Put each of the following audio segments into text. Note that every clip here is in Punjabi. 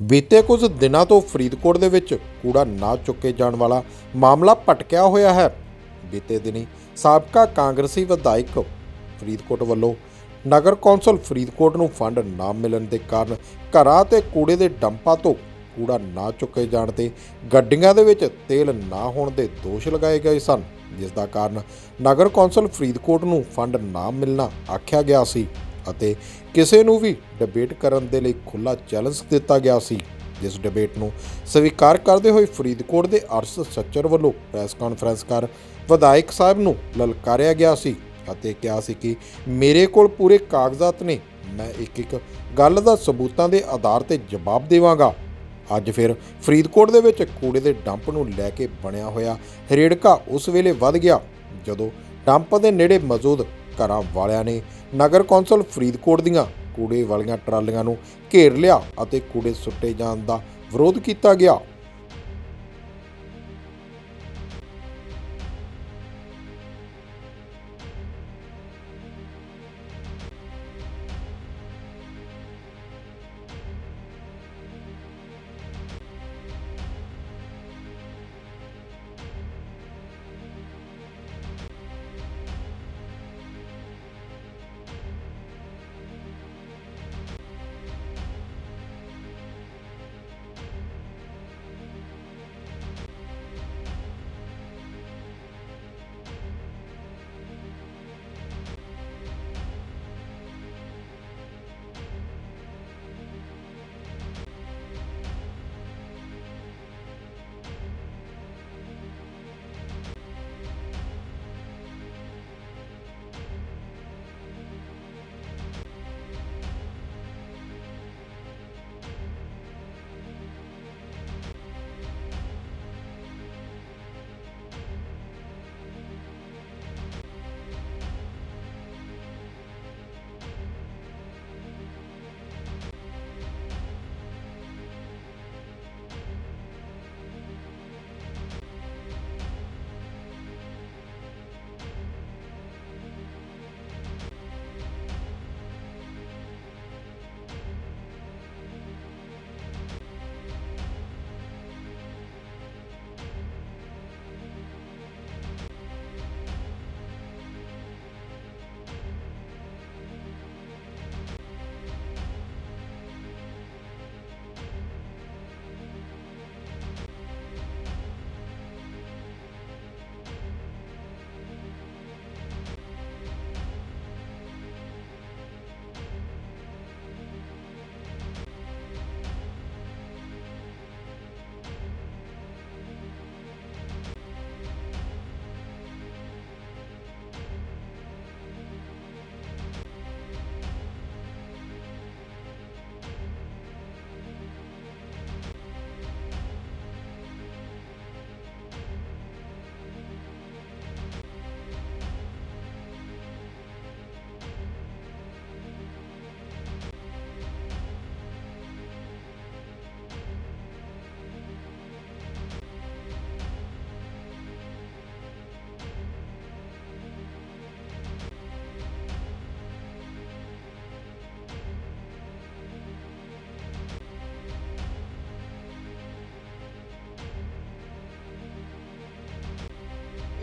ਬੀਤੇ ਕੁਝ ਦਿਨਾਂ ਤੋਂ ਫਰੀਦਕੋਟ ਦੇ ਵਿੱਚ ਕੂੜਾ ਨਾ ਚੁੱਕੇ ਜਾਣ ਵਾਲਾ ਮਾਮਲਾ ਭਟਕਿਆ ਹੋਇਆ ਹੈ। ਬੀਤੇ ਦਿਨੀ ਸਾਬਕਾ ਕਾਂਗਰਸੀ ਵਿਧਾਇਕ ਫਰੀਦਕੋਟ ਵੱਲੋਂ ਨਗਰ ਕੌਂਸਲ ਫਰੀਦਕੋਟ ਨੂੰ ਫੰਡ ਨਾ ਮਿਲਣ ਦੇ ਕਾਰਨ ਘਰਾਂ ਤੇ ਕੂੜੇ ਦੇ ਡੰਪਾਂ ਤੋਂ ਕੂੜਾ ਨਾ ਚੁੱਕੇ ਜਾਣ ਤੇ ਗੱਡੀਆਂ ਦੇ ਵਿੱਚ ਤੇਲ ਨਾ ਹੋਣ ਦੇ ਦੋਸ਼ ਲਗਾਏ ਗਏ ਸਨ, ਜਿਸ ਦਾ ਕਾਰਨ ਨਗਰ ਕੌਂਸਲ ਫਰੀਦਕੋਟ ਨੂੰ ਫੰਡ ਨਾ ਮਿਲਣਾ ਆਖਿਆ ਗਿਆ ਸੀ। ਅਤੇ ਕਿਸੇ ਨੂੰ ਵੀ ਡਿਬੇਟ ਕਰਨ ਦੇ ਲਈ ਖੁੱਲਾ ਚੈਲੰਜ ਦਿੱਤਾ ਗਿਆ ਸੀ, ਜਿਸ ਡਿਬੇਟ ਨੂੰ ਸਵੀਕਾਰ ਕਰਦੇ ਹੋਏ ਫਰੀਦਕੋਟ ਦੇ ਅਰਸ਼ ਸੱਚਰ ਵੱਲੋਂ ਪ੍ਰੈਸ ਕਾਨਫਰੰਸ ਕਰ ਵਿਧਾਇਕ ਸਾਹਿਬ ਨੂੰ ਲਲਕਾਰਿਆ ਗਿਆ ਸੀ ਅਤੇ ਕਿਹਾ ਸੀ ਕਿ ਮੇਰੇ ਕੋਲ ਪੂਰੇ ਕਾਗਜ਼ਾਤ ਨੇ, ਮੈਂ ਇੱਕ ਇੱਕ ਗੱਲ ਦਾ ਸਬੂਤਾਂ ਦੇ ਆਧਾਰ ਤੇ ਜਵਾਬ ਦੇਵਾਂਗਾ। ਅੱਜ ਫਿਰ ਫਰੀਦਕੋਟ ਦੇ ਵਿੱਚ ਕੂੜੇ ਦੇ ਡੰਪ ਨੂੰ ਲੈ ਕੇ ਬਣਿਆ ਹੋਇਆ ਰੇੜਕਾ ਉਸ ਵੇਲੇ ਵੱਧ ਗਿਆ, ਜਦੋਂ ਡੰਪ ਦੇ ਨੇੜੇ ਮੌਜੂਦ ਘਰਾਂ ਵਾਲਿਆਂ ਨੇ ਨਗਰ ਕੌਂਸਲ ਫਰੀਦਕੋਟ ਦੀਆਂ ਕੂੜੇ ਵਾਲੀਆਂ ਟਰਾਲੀਆਂ ਨੂੰ ਘੇਰ ਲਿਆ ਅਤੇ ਕੂੜੇ ਸੁੱਟੇ ਜਾਣ ਦਾ ਵਿਰੋਧ ਕੀਤਾ ਗਿਆ।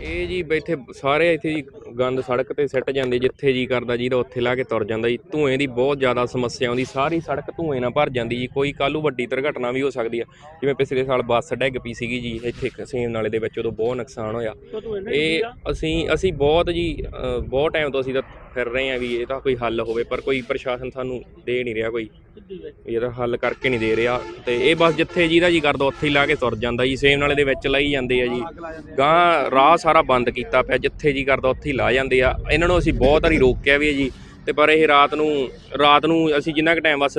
ਇਹ ਜੀ ਬੈਠੇ ਸਾਰੇ ਇੱਥੇ ਜੀ ਗੰਦ ਸੜਕ ਤੇ ਸਿੱਟ ਜਾਂਦੇ ਜਿੱਥੇ ਜੀ ਕਰਦਾ ਜੀ ਤਾਂ ਉੱਥੇ ਲਾ ਕੇ ਤੁਰ ਜਾਂਦਾ ਜੀ। ਧੂਏ ਦੀ ਬਹੁਤ ਜ਼ਿਆਦਾ ਸਮੱਸਿਆ ਆਉਂਦੀ ਸਾਰੀ ਸੜਕ ਧੂਏ ਨਾਲ ਭਰ ਜਾਂਦੀ ਜੀ। ਕੋਈ ਕੱਲ੍ਹ ਨੂੰ ਵੱਡੀ ਦੁਰਘਟਨਾ ਵੀ ਹੋ ਸਕਦੀ ਆ। ਜਿਵੇਂ ਪਿਛਲੇ ਸਾਲ ਬੱਸ ਡਿੱਗ ਪਈ ਸੀਗੀ ਜੀ ਇੱਥੇ ਕਸੇਮ ਨਾਲੇ ਦੇ ਵਿੱਚ ਉਦੋਂ ਬਹੁਤ ਨੁਕਸਾਨ ਹੋਇਆ। ਇਹ ਅਸੀਂ ਅਸੀਂ ਬਹੁਤ ਜੀ ਬਹੁਤ ਟਾਈਮ ਤੋਂ ਅਸੀਂ ਤਾਂ ਫਿਰ ਰਹੇ ਆ ਵੀ ਇਹ ਤਾਂ ਕੋਈ ਹੱਲ ਹੋਵੇ ਪਰ ਕੋਈ ਪ੍ਰਸ਼ਾਸਨ ਸਾਨੂੰ ਦੇ ਨਹੀਂ ਰਿਹਾ ਕੋਈ। ਇਹਦਾ ਹੱਲ ਕਰਕੇ ਨਹੀਂ ਦੇ ਰਿਹਾ। ਤੇ ਇਹ ਬਸ ਜਿੱਥੇ ਜਿਹਦਾ ਜੀ ਕਰਦਾ ਉੱਥੇ ਹੀ ਲਾ ਕੇ ਤੁਰ ਜਾਂਦਾ ਜੀ। ਸੇਮ ਨਾਲੇ ਦੇ ਵਿੱਚ ਲਾਈ ਜਾਂਦੇ ਆ ਜੀ। ਗਾਂ ਰਾਹ ਸਾਰਾ ਬੰਦ ਕੀਤਾ ਪਿਆ। ਜਿੱਥੇ ਜੀ ਕਰਦਾ ਉੱਥੇ ਹੀ ਲਾ ਜਾਂਦੇ ਆ। ਇਹਨਾਂ ਨੂੰ ਅਸੀਂ ਬਹੁਤ ਵਾਰੀ ਰੋਕਿਆ ਵੀ ਹੈ ਜੀ। ਤੇ ਪਰ ਇਹ ਰਾਤ ਨੂੰ ਰਾਤ ਨੂੰ ਅਸੀਂ ਜਿੰਨਾ ਕੁ ਟਾਈਮ ਬਸ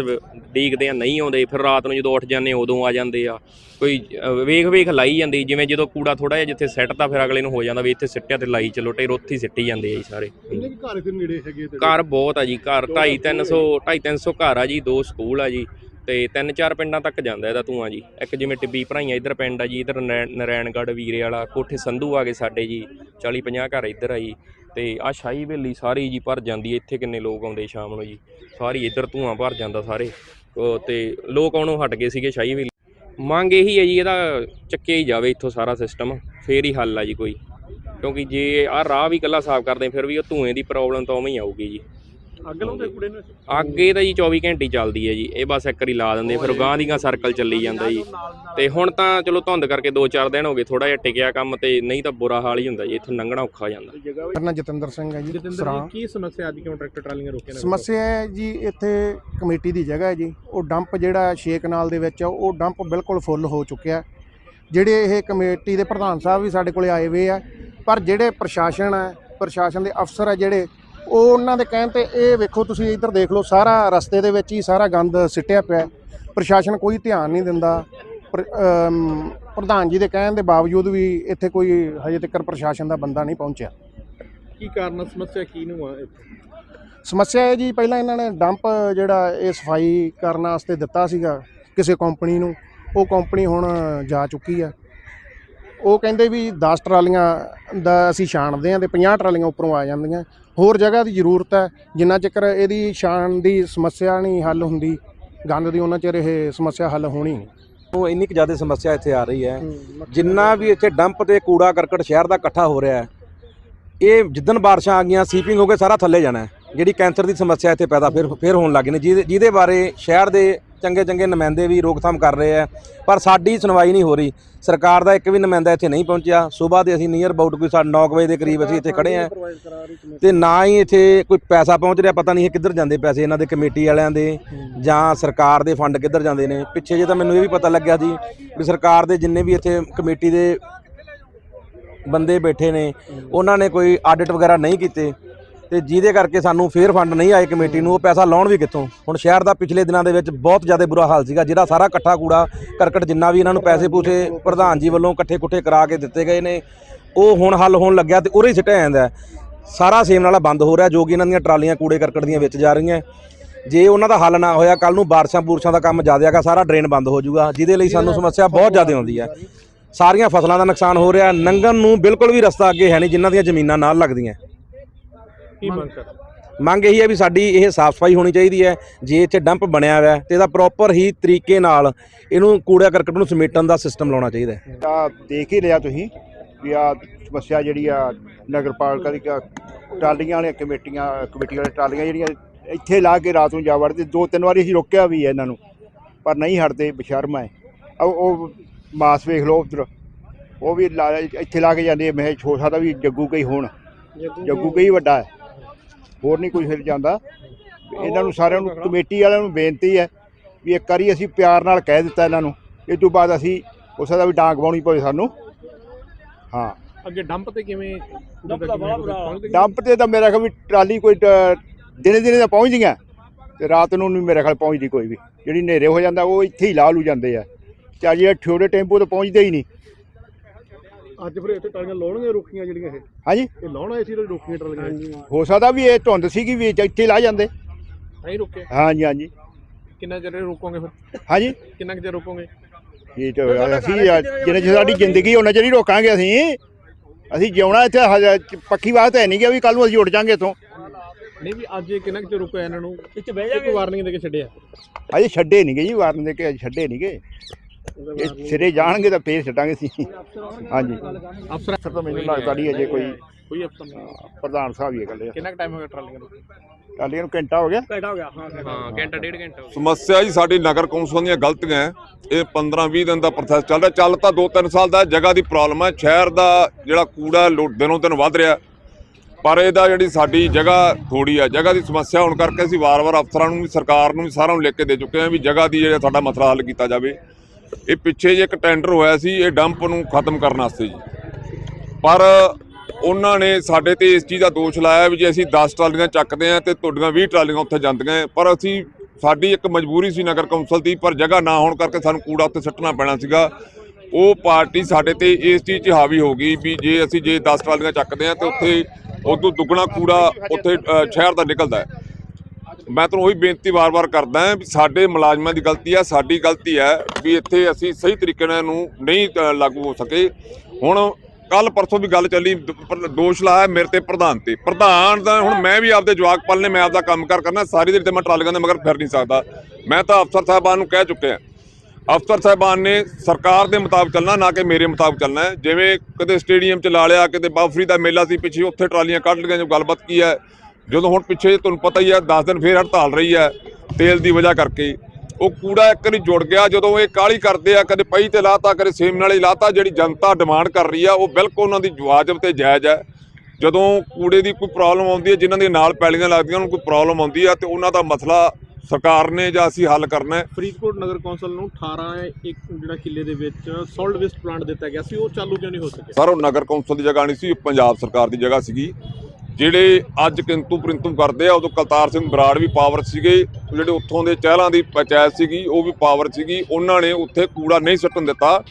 ਡੀਕਦੇ ਆ ਨਹੀਂ ਆਉਂਦੇ ਫਿਰ ਰਾਤ ਨੂੰ ਜਦੋਂ ਉੱਠ ਜਾਂਦੇ ਉਦੋਂ ਆ ਜਾਂਦੇ ਆ। ਕੋਈ ਵੇਖ ਵੇਖ ਲਾਈ ਜਾਂਦੀ ਜਿਵੇਂ ਜਦੋਂ ਕੂੜਾ ਥੋੜਾ ਜਿਹਾ ਜਿੱਥੇ ਸਿੱਟਦਾ ਫਿਰ ਅਗਲੇ ਨੂੰ ਹੋ ਜਾਂਦਾ ਵੀ ਇੱਥੇ ਸਿੱਟਿਆ ਤੇ ਲਾਈ ਚਲੋ ਟੇ ਉੱਥੇ ਹੀ ਸਿੱਟੀ ਜਾਂਦੇ ਆ ਜੀ ਸਾਰੇ। ਕਿੰਨੇ ਘਰ ਇੱਥੇ ਨੇੜੇ ਹੈਗੇ ਤੇ ਘਰ ਬਹੁਤ ਆ ਜੀ ਘਰ 2.5 300 2.5 300 ਘਰ ਆ ਜੀ ਦੋ ਸਕੂਲ ਆ ਜੀ ਤੇ ਤਿੰਨ ਚਾਰ ਪਿੰਡਾਂ ਤੱਕ ਜਾਂਦਾ ਇਹਦਾ ਧੂਆਂ ਜੀ। ਇੱਕ ਜਿਵੇਂ ਟਿੱਬੀ ਭਰਾਈਆਂ ਇੱਧਰ ਪਿੰਡ ਆ ਜੀ ਇੱਧਰ ਨਰੈ- ਨਰੈਣਗੜ੍ਹ ਵੀਰੇ ਵਾਲਾ ਕੋਠੇ ਸੰਧੂ ਆ ਗਏ ਸਾਡੇ ਜੀ 40 50 ਘਰ ਇੱਧਰ ਆ ਜੀ। ਤੇ ਆ ਸ਼ਾਹੀ ਹਵੇਲੀ ਸਾਰੀ ਜੀ ਭਰ ਜਾਂਦੀ ਹੈ। ਇੱਥੇ ਕਿੰਨੇ ਲੋਕ ਆਉਂਦੇ ਸ਼ਾਮ ਨੂੰ ਜੀ? ਸਾਰੀ ਇੱਧਰ ਧੂਆਂ ਭਰ ਜਾਂਦਾ ਸਾਰੇ। ਉਹ ਤੇ ਲੋਕ ਆਉਣੋਂ ਹਟ ਗਏ ਸੀਗੇ ਸ਼ਾਹੀ ਵੀ ਮੰਗ ਇਹੀ ਹੈ ਜੀ, ਇਹਦਾ ਚੱਕਿਆ ਹੀ ਜਾਵੇ ਇੱਥੋਂ ਸਾਰਾ ਸਿਸਟਮ ਫੇਰ ਹੀ ਹੱਲ ਆ ਜੀ ਕੋਈ। ਕਿਉਂਕਿ ਜੇ ਆਹ ਰਾਹ ਵੀ ਇਕੱਲਾ ਸਾਫ਼ ਕਰਦੇ, ਫਿਰ ਵੀ ਉਹ ਧੂਏ ਦੀ ਪ੍ਰੋਬਲਮ ਤਾਂ ਉਵੇਂ ਹੀ ਆਊਗੀ ਜੀ। ਅੱਗ ਲਾਉਂਦੇ ਕੁੜੇ ਨੂੰ? ਅੱਗੇ ਤਾਂ ਜੀ 24 ਘੰਟੇ ਹੀ ਚੱਲਦੀ ਹੈ ਜੀ। ਇਹ ਬਸ ਇੱਕ ਵਾਰੀ ਲਾ ਦਿੰਦੇ ਫਿਰ ਗਾਂ ਦੀ ਗਾਂ ਸਰਕਲ ਚੱਲੀ ਜਾਂਦਾ ਜੀ। ਤੇ ਹੁਣ ਤਾਂ ਚਲੋ ਧੁੰਦ ਕਰਕੇ 2-4 ਦਿਨ ਹੋ ਗਏ ਥੋੜਾ ਜਿਹਾ ਟਿਕਿਆ ਕੰਮ ਤੇ ਨਹੀਂ ਤਾਂ ਬੁਰਾ ਹਾਲ ਹੀ ਹੁੰਦਾ ਜੀ ਇੱਥੋਂ ਲੰਘਣਾ ਔਖਾ ਹੋ ਜਾਂਦਾ। ਜਗ੍ਹਾ ਮੇਰਾ ਜਤਿੰਦਰ ਸਿੰਘ ਹੈ ਜੀ ਜਤਿੰਦਰ ਸਰਾਂ। ਕੀ ਸਮੱਸਿਆ ਅੱਜ ਕਿਉਂ ਟਰੈਕਟਰ ਟਰਾਲੀਆਂ ਰੋਕੀਆਂ ਨੇ? ਸਮੱਸਿਆ ਹੈ ਜੀ ਇੱਥੇ ਕਮੇਟੀ ਦੀ ਜਗ੍ਹਾ ਹੈ ਜੀ। ਉਹ ਡੰਪ ਜਿਹੜਾ ਛੇ ਕਨਾਲ ਦੇ ਵਿੱਚ ਆ ਉਹ ਡੰਪ ਬਿਲਕੁਲ ਫੁੱਲ ਹੋ ਚੁੱਕਿਆ ਜਿਹੜੇ ਇਹ ਕਮੇਟੀ ਦੇ ਪ੍ਰਧਾਨ ਸਾਹਿਬ ਵੀ ਸਾਡੇ ਕੋਲੇ ਆਏ ਹੋਏ ਆ ਪਰ ਜਿਹੜੇ ਪ੍ਰਸ਼ਾਸਨ ਹੈ ਪ੍ਰਸ਼ਾਸਨ ਦੇ ਅਫਸਰ ਆ ਜਿਹੜੇ ਉਹ ਉਹਨਾਂ ਦੇ ਕਹਿਣ ਤੇ ਇਹ ਵੇਖੋ ਤੁਸੀਂ ਇੱਧਰ ਦੇਖ ਲਓ ਸਾਰਾ ਰਸਤੇ ਦੇ ਵਿੱਚ ਹੀ ਸਾਰਾ ਗੰਦ ਸਿੱਟਿਆ ਪਿਆ। ਪ੍ਰਸ਼ਾਸਨ ਕੋਈ ਧਿਆਨ ਨਹੀਂ ਦਿੰਦਾ। ਪ੍ਰਧਾਨ ਜੀ ਦੇ ਕਹਿਣ ਦੇ ਬਾਵਜੂਦ ਵੀ ਇੱਥੇ ਕੋਈ ਹਜੇ ਤੱਕ ਪ੍ਰਸ਼ਾਸਨ ਦਾ ਬੰਦਾ ਨਹੀਂ ਪਹੁੰਚਿਆ। ਕੀ ਕਾਰਨ ਸਮੱਸਿਆ ਕੀ ਨੂੰ ਆ ਸਮੱਸਿਆ ਹੈ ਜੀ ਪਹਿਲਾਂ ਇਹਨਾਂ ਨੇ ਡੰਪ ਜਿਹੜਾ ਇਹ ਸਫ਼ਾਈ ਕਰਨ ਵਾਸਤੇ ਦਿੱਤਾ ਸੀਗਾ ਕਿਸੇ ਕੰਪਨੀ ਨੂੰ। ਉਹ ਕੰਪਨੀ ਹੁਣ ਜਾ ਚੁੱਕੀ ਆ। ਉਹ ਕਹਿੰਦੇ ਵੀ 10 ਟਰਾਲੀਆਂ ਦਾ ਅਸੀਂ ਛਾਣਦੇ ਹਾਂ ਤੇ 50 ਟਰਾਲੀਆਂ ਉੱਪਰੋਂ ਆ ਜਾਂਦੀਆਂ। ਹੋਰ ਜਗ੍ਹਾ ਦੀ ਜ਼ਰੂਰਤ ਹੈ ਜਿੰਨਾ ਚਿਰ ਇਹਦੀ ਛਾਣ ਦੀ ਸਮੱਸਿਆ ਨਹੀਂ ਹੱਲ ਹੁੰਦੀ ਗੰਦ ਦੀ ਉਹਨਾਂ ਚਿਰ ਇਹ ਸਮੱਸਿਆ ਹੱਲ ਹੋਣੀ ਨਹੀਂ। ਉਹ ਇੰਨੀ ਕੁ ਜ਼ਿਆਦਾ ਸਮੱਸਿਆ ਇੱਥੇ ਆ ਰਹੀ ਹੈ। ਜਿੰਨਾ ਵੀ ਇੱਥੇ ਡੰਪ ਤੇ ਕੂੜਾ ਕਰਕਟ ਸ਼ਹਿਰ ਦਾ ਇਕੱਠਾ ਹੋ ਰਿਹਾ ਹੈ ਇਹ ਜਿੱਦਣ ਬਾਰਿਸ਼ਾਂ ਆ ਗਈਆਂ ਸੀਪਿੰਗ ਹੋ ਕੇ ਸਾਰਾ ਥੱਲੇ ਜਾਣਾ ਜਿਹੜੀ ਕੈਂਸਰ ਦੀ ਸਮੱਸਿਆ ਇੱਥੇ ਪੈਦਾ ਫਿਰ ਫਿਰ ਹੋਣ ਲੱਗੀ ਨੇ ਜਿਹਦੇ ਬਾਰੇ ਸ਼ਹਿਰ ਦੇ ਚੰਗੇ ਚੰਗੇ ਨੁਮਾਇੰਦੇ ਵੀ ਰੋਕਥਾਮ ਕਰ ਰਹੇ ਆ, ਪਰ ਸਾਡੀ ਸੁਣਵਾਈ ਨਹੀਂ ਹੋ ਰਹੀ। ਸਰਕਾਰ ਦਾ ਇੱਕ ਵੀ ਨੁਮਾਇੰਦਾ ਇੱਥੇ ਨਹੀਂ ਪਹੁੰਚਿਆ। ਸਵੇਰ ਦੇ ਅਸੀਂ ਨੀਅਰ ਅਬਾਊਟ ਕੋਈ 9 ਵਜੇ ਦੇ ਕਰੀਬ ਅਸੀਂ ਇੱਥੇ ਖੜੇ ਆ ਤੇ ਨਾ ਹੀ ਇੱਥੇ ਕੋਈ ਪੈਸਾ ਪਹੁੰਚ ਰਿਹਾ, ਪਤਾ ਨਹੀਂ ਇਹ ਕਿੱਧਰ ਜਾਂਦੇ ਪੈਸੇ ਇਹਨਾਂ ਦੇ ਕਮੇਟੀ ਵਾਲਿਆਂ ਦੇ ਜਾਂ ਸਰਕਾਰ ਦੇ ਫੰਡ ਕਿੱਧਰ ਜਾਂਦੇ ਨੇ। ਪਿੱਛੇ ਜੇ ਤਾਂ ਮੈਨੂੰ ਇਹ ਵੀ ਪਤਾ ਲੱਗਿਆ ਸੀ ਵੀ ਸਰਕਾਰ ਦੇ ਜਿੰਨੇ ਵੀ ਇੱਥੇ ਕਮੇਟੀ ਦੇ ਬੰਦੇ ਬੈਠੇ ਨੇ, ਉਹਨਾਂ ਨੇ ਕੋਈ ਆਡਿਟ ਵਗੈਰਾ ਨਹੀਂ ਕੀਤੇ। ਤੇ ਜਿਹਦੇ ਕਰਕੇ ਸਾਨੂੰ ਫੇਅਰ ਫੰਡ ਨਹੀਂ ਆਏ ਕਮੇਟੀ ਨੂੰ, ਉਹ ਪੈਸਾ ਲਾਉਣ ਵੀ ਕਿੱਥੋਂ? ਹੁਣ ਸ਼ਹਿਰ ਦਾ ਪਿਛਲੇ ਦਿਨਾਂ ਦੇ ਵਿੱਚ ਬਹੁਤ ਜ਼ਿਆਦਾ ਬੁਰਾ ਹਾਲ ਸੀਗਾ, ਜਿਹੜਾ ਸਾਰਾ ਇਕੱਠਾ ਕੂੜਾ, ਕਰਕਟ ਜਿੰਨਾ ਵੀ ਇਹਨਾਂ ਨੂੰ ਪੈਸੇ ਪੂਸੇ ਪ੍ਰਧਾਨ ਜੀ ਵੱਲੋਂ ਇਕੱਠੇ ਕੁੱਠੇ ਕਰਾ ਕੇ ਦਿੱਤੇ ਗਏ ਨੇ, ਉਹ ਹੁਣ ਹੱਲ ਹੋਣ ਲੱਗਿਆ ਤੇ ਉਰੇ ਹੀ ਸਿੱਟਿਆ ਜਾਂਦਾ ਸਾਰਾ ਸੇਮ ਨਾਲਾ ਬੰਦ ਹੋ ਰਿਹਾ, ਜੋ ਕਿ ਇਹਨਾਂ ਦੀਆਂ ਟਰਾਲੀਆਂ ਕੂੜੇ ਕਰਕਟ ਦੀਆਂ ਵਿੱਚ ਜਾ ਰਹੀਆਂ। ਜੇ ਉਹਨਾਂ ਦਾ ਹੱਲ ਨਾ ਹੋਇਆ ਕੱਲ ਨੂੰ ਬਾਰਿਸ਼ਾਂ ਬੂਰਸ਼ਾਂ ਦਾ ਕੰਮ ਜ਼ਿਆਦਾ ਹੈਗਾ, ਸਾਰਾ ਡਰੇਨ ਬੰਦ ਹੋ ਜਾਊਗਾ, ਜਿਹਦੇ ਲਈ ਸਾਨੂੰ ਸਮੱਸਿਆ ਬਹੁਤ ਜ਼ਿਆਦਾ ਆਉਂਦੀ ਹੈ। ਸਾਰੀਆਂ ਫਸਲਾਂ ਦਾ ਨੁਕਸਾਨ ਹੋ ਰਿਹਾ ਲੰਘਣ ਨੂੰ ਬਿਲਕੁਲ ਵੀ ਰਸਤਾ ਅੱਗੇ ਹੈ ਨਹੀਂ, ਜਿਨ੍ਹਾਂ ਦੀਆਂ ਜ਼ਮੀਨਾਂ ਨਾਲ ਲੱਗਦੀਆਂ। ਕੀ ਮੰਗ ਕਰ ਮੰਗ ਇਹੀ ਹੈ ਵੀ ਸਾਡੀ ਇਹ ਸਾਫ਼ ਸਫ਼ਾਈ ਹੋਣੀ ਚਾਹੀਦੀ ਹੈ। ਜੇ ਇੱਥੇ ਡੰਪ ਬਣਿਆ ਹੋਇਆ ਹੈ ਤੇ ਇਹਦਾ ਪ੍ਰੋਪਰ ਹੀ ਤਰੀਕੇ ਨਾਲ ਇਹਨੂੰ ਕੂੜਾ ਕਰਕਟ ਨੂੰ ਸਮੇਟਣ ਦਾ ਸਿਸਟਮ ਲਾਉਣਾ ਚਾਹੀਦਾ ਹੈ। ਆ ਦੇਖ ਹੀ ਲਿਆ ਤੁਸੀਂ ਵੀ ਆ ਸਮੱਸਿਆ ਜਿਹੜੀ ਆ ਨਗਰਪਾਲਿਕਾ ਦੀ ਟਰਾਲੀਆਂ ਵਾਲੀਆਂ ਕਮੇਟੀਆਂ ਕਮੇਟੀ ਵਾਲੇ ਟਰਾਲੀਆਂ ਜਿਹੜੀਆਂ ਇੱਥੇ ਲਾ ਕੇ ਰਾਤ ਨੂੰ ਜਾ ਵੜਦੇ ਦੋ ਤਿੰਨ ਵਾਰੀ ਅਸੀਂ ਰੋਕਿਆ ਵੀ ਹੈ ਇਹਨਾਂ ਨੂੰ ਪਰ ਨਹੀਂ ਹਟਦੇ ਬਸ਼ਰਮ ਹੈ। ਉਹ ਉਹ ਮਾਸ ਵੇਖ ਲਓ ਉਧਰ ਉਹ ਵੀ ਲਾ- ਇੱਥੇ ਲਾ ਕੇ ਜਾਂਦੇ ਮੈਂ ਛੋ ਸਕਦਾ ਵੀ ਜੱਗੂ ਕਈ ਹੋਣ। ਜੱਗੂ ਕਈ ਵੱਡਾ ਹੈ। ਹੋਰ ਨਹੀਂ ਕੋਈ ਫਿਰ ਜਾਂਦਾ। ਇਹਨਾਂ ਨੂੰ ਸਾਰਿਆਂ ਨੂੰ ਕਮੇਟੀ ਵਾਲਿਆਂ ਨੂੰ ਬੇਨਤੀ ਹੈ ਵੀ ਇੱਕ ਵਾਰੀ ਅਸੀਂ ਪਿਆਰ ਨਾਲ ਕਹਿ ਦਿੱਤਾ ਇਹਨਾਂ ਨੂੰ। ਇਹ ਤੋਂ ਬਾਅਦ ਅਸੀਂ ਉਸ ਦਾ ਵੀ ਡਾਂਗ ਪਾਉਣੀ ਪਵੇ ਸਾਨੂੰ। ਹਾਂ। ਅੱਗੇ ਡੰਪ ਤੇ ਕਿਵੇਂ ਡੰਪ ਤੇ ਤਾਂ ਮੇਰਾ ਖਿਆਲ ਵੀ ਟਰਾਲੀ ਕੋਈ ਟ- ਦਿਨੇ ਦਿਨੇ ਤਾਂ ਪਹੁੰਚਦੀਆਂ। ਤੇ ਰਾਤ ਨੂੰ ਨਹੀਂ ਮੇਰੇ ਖਿਆਲ ਪਹੁੰਚਦੀ ਕੋਈ ਵੀ। ਜਿਹੜੀ ਹਨੇਰੇ ਹੋ ਜਾਂਦਾ ਉਹ ਇੱਥੇ ਹੀ ਲਾ ਲੂ ਜਾਂਦੇ ਆ। ਤੇ ਜਿਹੜੇ ਛੋਟੇ ਟੈਂਪੂ ਤਾਂ ਪਹੁੰਚਦੇ ਹੀ ਨਹੀਂ। ਅੱਜ ਫਿਰ ਇੱਥੇ ਟਰਾਲੀਆਂ ਲਾਉਣਗੇ ਰੋਕੀਆਂ ਜਿਹੜੀਆਂ ਇਹ। ਹਾਂਜੀ। ਇਹ ਲਾਉਣ ਆਏ ਸੀ ਤੇ ਰੋਕੀਆਂ ਟਰਾਲੀਆਂ ਹੋ। ਸਕਦਾ ਵੀ ਇਹ ਧੁੰਦ ਸੀਗੀ ਵੀ ਇੱਥੇ ਲਾ ਜਾਂਦੇ। ਨਹੀਂ ਰੋਕੇ। ਹਾਂਜੀ ਹਾਂਜੀ। ਕਿੰਨਾ ਚਿਰ ਰੋਕੋਗੇ ਫਿਰ? ਹਾਂਜੀ। ਕਿੰਨਾ ਚਿਰ ਰੋਕੋਗੇ? ਇਹ ਤਾਂ ਅਸੀਂ ਜਿੰਨੇ ਚਿਰ ਸਾਡੀ ਜ਼ਿੰਦਗੀ ਉਹਨਾਂ ਚਿਰ ਹੀ ਰੋਕਾਂਗੇ ਅਸੀਂ। ਅਸੀਂ ਜਿਉਣਾ ਇੱਥੇ ਪੱਕੀ ਬਾਤ ਹੈ ਨਹੀਂ ਕਿ ਵੀ ਕੱਲ ਨੂੰ ਅਸੀਂ ਉੱਡ ਜਾਾਂਗੇ ਇੱਥੋਂ। ਨਹੀਂ ਵੀ ਅੱਜ ਇਹ ਕਿੰਨਾ ਕੁ ਚਿਰ ਰੋਕਿਆ ਇਹਨਾਂ ਨੂੰ? ਵਿੱਚ ਬਹਿ ਜਾਗੇ। ਵਾਰਨਿੰਗ ਦੇ ਕੇ ਛੱਡਿਆ। ਅਜੇ ਛੱਡੇ ਨਹੀਂਗੇ ਜੀ ਵਾਰਨ ਦੇ ਕੇ ਅਜੇ ਛੱਡੇ ਨਹੀਂਗੇ ਇਹ ਸਿਰੇ ਜਾਣਗੇ ਤਾਂ ਫੇਰ ਛੱਡਾਂਗੇ ਅਸੀਂ। ਹਾਂਜੀ। ਅਫਸਰ ਅਫਸਰ ਤਾਂ ਮੈਨੂੰ ਲੱਗਦਾ ਨਹੀਂ ਅਜੇ ਕੋਈ ਕੋਈ ਅਫਸਰ ਨਹੀਂ। ਪ੍ਰਧਾਨ ਸਾਹਿਬ ਹੀ ਇਕੱਲੇ ਕਿੰਨਾ ਟਾਈਮ ਹੋ ਗਿਆ ਟਰਾਲੀਆਂ ਨੂੰ? ਟਾਲੀਆਂ ਨੂੰ ਘੰਟਾ ਹੋ ਗਿਆ। ਘੰਟਾ ਹੋ ਗਿਆ ਹਾਂ ਘੰਟਾ। ਡੇਢ ਘੰਟਾ ਹੋ ਗਿਆ। ਸਮੱਸਿਆ ਜੀ ਸਾਡੀ ਨਗਰ ਕੌਂਸਲ ਦੀਆਂ ਗਲਤੀਆਂ ਇਹ 15-20 ਦਿਨ ਦਾ ਪ੍ਰੋਸੈਸ ਚੱਲ ਰਿਹਾ। ਚੱਲ ਤਾਂ 2-3 ਸਾਲ ਦਾ ਜਗ੍ਹਾ ਦੀ ਪ੍ਰੋਬਲਮ ਹੈ। ਸ਼ਹਿਰ ਦਾ ਜਿਹੜਾ ਕੂੜਾ ਦਿਨੋਂ ਦਿਨ ਵੱਧ ਰਿਹਾ। ਪਰ ਇਹਦਾ ਜਿਹੜੀ ਸਾਡੀ ਜਗ੍ਹਾ ਥੋੜੀ ਹੈ ਜਗ੍ਹਾ ਦੀ ਸਮੱਸਿਆ ਹੋਣ ਕਰਕੇ ਅਸੀਂ ਵਾਰ-ਵਾਰ ਅਫਸਰਾਂ ਨੂੰ ਵੀ ਸਰਕਾਰ ਨੂੰ ਵੀ ਸਾਰਿਆਂ ਨੂੰ ਲਿਖ ਕੇ ਦੇ ਚੁੱਕੇ ਹਾਂ ਵੀ ਜਗ੍ਹਾ ਦੀ ਜਿਹੜਾ ਸਾਡਾ ਮਸਲਾ ਹੱਲ ਕੀਤਾ ਜਾਵੇ। ਇਹ ਪਿੱਛੇ ਜੇ ਇੱਕ ਟੈਂਡਰ ਹੋਇਆ ਸੀ, ਇਹ ਡੰਪ ਨੂੰ ਖਤਮ ਕਰਨ ਵਾਸਤੇ ਜੀ। ਪਰ ਉਹਨਾਂ ਨੇ ਸਾਡੇ ਤੇ ਇਸ ਚੀਜ਼ ਦਾ ਦੋਸ਼ ਲਾਇਆ ਵੀ ਜੇ ਅਸੀਂ 10 ਟਰਾਲੀਆਂ ਚੱਕਦੇ ਆ ਤੇ ਤੁਹਾਡੀਆਂ 20 ਟਰਾਲੀਆਂ ਉੱਥੇ ਜਾਂਦੀਆਂ ਪਰ ਅਸੀਂ, ਸਾਡੀ ਇੱਕ ਮਜਬੂਰੀ ਸੀ ਨਗਰ ਕੌਂਸਲ ਦੀ, ਪਰ ਜਗ੍ਹਾ ਨਾ ਹੋਣ ਕਰਕੇ ਸਾਨੂੰ ਕੂੜਾ ਉੱਥੇ ਸੁੱਟਣਾ ਪੈਣਾ ਸੀਗਾ। ਉਹ ਪਾਰਟੀ ਸਾਡੇ ਤੇ ਇਸ ਚੀਜ਼ 'ਚ ਹਾਵੀ ਹੋ ਗਈ ਵੀ ਜੇ ਅਸੀਂ ਜੇ 10 ਟਰਾਲੀਆਂ ਚੱਕਦੇ ਆ ਤੇ ਉੱਥੇ ਉਦੋਂ ਦੁੱਗਣਾ ਕੂੜਾ ਉੱਥੇ ਸ਼ਹਿਰ ਦਾ ਨਿਕਲਦਾ ਹੈ। ਮੈਂ ਤੁਹਾਨੂੰ ਉਹੀ ਬੇਨਤੀ ਵਾਰ-ਵਾਰ ਕਰਦਾ ਹਾਂ ਵੀ ਸਾਡੇ ਮੁਲਾਜ਼ਮਾਂ ਦੀ ਗਲਤੀ ਹੈ ਸਾਡੀ ਗਲਤੀ ਹੈ ਵੀ ਇੱਥੇ ਅਸੀਂ ਸਹੀ ਤਰੀਕੇ ਨਾਲ ਇਹਨੂੰ ਨਹੀਂ ਲਾਗੂ ਹੋ ਸਕੇ। ਹੁਣ ਕੱਲ ਪਰਸੋਂ ਵੀ ਗੱਲ ਚੱਲੀ, ਦ- ਦੋਸ਼ ਲਾਇਆ ਮੇਰੇ ਤੇ ਪ੍ਰਧਾਨ ਤੇ। ਪ੍ਰਧਾਨ ਦਾ ਹੁਣ ਮੈਂ ਵੀ ਆਪਦੇ ਜਵਾਕ ਪਾਲਨੇ ਮੈਂ ਆਪਦਾ ਕੰਮ ਕਾਰ ਕਰਨਾ, ਸਾਰੀ ਦਿਨ ਤੇ ਮੈਂ ਟਰਾਲੀਆਂ ਦੇ ਮਗਰ ਫਿਰ ਨਹੀਂ ਸਕਦਾ। ਮੈਂ ਤਾਂ ਅਫਸਰ ਸਾਹਿਬਾਨ ਨੂੰ ਕਹਿ ਚੁੱਕਿਆ ਅਫਸਰ ਸਾਹਿਬਾਨ ਨੇ ਸਰਕਾਰ ਦੇ ਮੁਤਾਬਕ ਚੱਲਣਾ, ਨਾ ਕਿ ਮੇਰੇ ਮੁਤਾਬਕ ਚੱਲਣਾ ਜਿਵੇਂ ਕਦੇ ਸਟੇਡੀਅਮ ਚ ਲਾ ਲਿਆ ਕਿਤੇ ਬਾਫਰੀ ਦਾ ਮੇਲਾ ਸੀ ਪਿੱਛੇ, ਉੱਥੇ ਟਰਾਲੀਆਂ ਕੱਢ ਲਈਆਂ, ਜੋ ਗੱਲਬਾਤ ਕੀ ਹੈ ਜਦੋਂ ਹੁਣ ਪਿੱਛੇ ਤੁਹਾਨੂੰ ਪਤਾ ਹੀ ਹੈ 10 ਦਿਨ ਫੇਰ ਹੜਤਾਲ ਰਹੀ ਹੈ ਤੇਲ ਦੀ ਵਜ੍ਹਾ ਕਰਕੇ। ਉਹ ਕੂੜਾ ਇੱਕ ਵਾਰੀ ਜੁੜ ਗਿਆ ਜਦੋਂ ਇਹ ਕਾਲੀ ਕਰਦੇ ਆ ਕਦੇ ਪਈ ਤੇ ਲਾਤਾ ਕਦੇ ਸੇਮ ਨਾਲ ਹੀ ਲਾਤਾ ਜਿਹੜੀ ਜਨਤਾ ਡਿਮਾਂਡ ਕਰ ਰਹੀ ਆ ਉਹ ਬਿਲਕੁਲ ਉਹਨਾਂ ਦੀ ਵਾਜਬ ਤੇ ਜਾਇਜ਼ ਹੈ ਜਦੋਂ ਕੂੜੇ ਦੀ ਕੋਈ ਪ੍ਰੋਬਲਮ ਆਉਂਦੀ ਹੈ ਜਿਨ੍ਹਾਂ ਦੇ ਨਾਲ ਪੈਲੀਆਂ ਲੱਗਦੀਆਂ ਉਹਨਾਂ ਨੂੰ ਕੋਈ ਪ੍ਰੋਬਲਮ ਆਉਂਦੀ ਆ ਤੇ ਉਹਨਾਂ ਦਾ ਮਸਲਾ ਸਰਕਾਰ ਨੇ ਜਾਂ ਅਸੀਂ ਹੱਲ ਕਰਨਾ ਹੈ। ਫਰੀਦਕੋਟ ਨਗਰ ਕੌਂਸਲ ਨੂੰ 18 ਇੱਕ ਜਿਹੜਾ ਕਿੱਲੇ ਦੇ ਵਿੱਚ ਸੋਲਡ ਵੇਸਟ ਪਲਾਂਟ ਦਿੱਤਾ ਗਿਆ ਸੀ ਉਹ ਚਾਲੂ ਕਿਉਂ ਨਹੀਂ ਹੋ ਸਕਿਆ? ਸਰ ਉਹ ਨਗਰ ਕੌਂਸਲ ਦੀ ਜਗ੍ਹਾ ਨਹੀਂ ਸੀ ਪੰਜਾਬ ਸਰਕਾਰ ਦੀ ਜਗ੍ਹਾ ਸੀਗੀ। ਜਿਹੜੇ ਅੱਜ ਕਿੰਤੂ ਪ੍ਰਿੰਤੂ ਕਰਦੇ ਆ, ਉਦੋਂ ਕਲਤਾਰ ਸਿੰਘ ਬਰਾੜ ਵੀ ਪਾਵਰ ਸੀਗੇ, ਜਿਹੜੇ ਉੱਥੋਂ ਦੇ ਚਹਿਲਾਂ ਦੀ ਪੰਚਾਇਤ ਸੀਗੀ, ਉਹ ਵੀ ਪਾਵਰ ਸੀਗੀ, ਉਹਨਾਂ ਨੇ ਉੱਥੇ ਕੂੜਾ ਨਹੀਂ ਸੁੱਟਣ ਦਿੱਤਾ।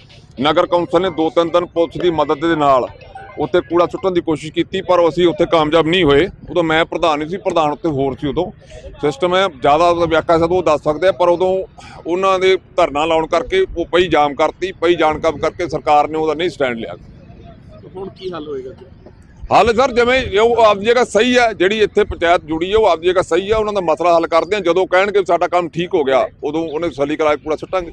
ਨਗਰ ਕੌਂਸਲ ਨੇ ਦੋ ਤਿੰਨ ਦਿਨ ਪੁਲਿਸ ਦੀ ਮਦਦ ਦੇ ਨਾਲ ਉੱਥੇ ਕੂੜਾ ਸੁੱਟਣ ਦੀ ਕੋਸ਼ਿਸ਼ ਕੀਤੀ, ਪਰ ਅਸੀਂ ਉੱਥੇ ਕਾਮਯਾਬ ਨਹੀਂ ਹੋਏ। ਉਦੋਂ ਮੈਂ ਪ੍ਰਧਾਨ ਨਹੀਂ ਸੀ, ਪ੍ਰਧਾਨ ਉੱਤੇ ਹੋਰ ਸੀ ਉਦੋਂ। ਸਿਸਟਮ ਹੈ, ਜ਼ਿਆਦਾ ਉਹਦਾ ਵਿਆਖਿਆ ਸਦ ਉਹ ਦੱਸ ਸਕਦੇ ਆ, ਪਰ ਉਦੋਂ ਉਹਨਾਂ ਦੇ ਧਰਨਾ ਲਾਉਣ ਕਰਕੇ ਉਹ ਪਈ ਜਾਮ ਕਰਤੀ, ਪਈ ਜਾਣਕਾਰੀ ਕਰਕੇ ਸਰਕਾਰ ਨੇ ਉਹਦਾ ਨਹੀਂ ਸਟੈਂਡ ਲਿਆ। ਹੁਣ ਕੀ ਹੱਲ ਹੋਏਗਾ ਹੱਲ ਸਰ, ਜਿਵੇਂ ਉਹ ਆਪਦੀ ਜਗ੍ਹਾ ਸਹੀ ਹੈ, ਜਿਹੜੀ ਇੱਥੇ ਪੰਚਾਇਤ ਜੁੜੀ ਹੈ, ਉਹ ਆਪਦੀ ਜਗ੍ਹਾ ਸਹੀ ਹੈ, ਉਹਨਾਂ ਦਾ ਮਸਲਾ ਹੱਲ ਕਰਦੇ ਆ ਜਦੋਂ ਕਹਿਣਗੇ ਵੀ ਸਾਡਾ ਕੰਮ ਠੀਕ ਹੋ ਗਿਆ, ਉਦੋਂ ਉਹਨੇ ਸਲੀ ਕਰਾ ਕੇ ਪੂਰਾ ਸੁੱਟਾਂਗੇ।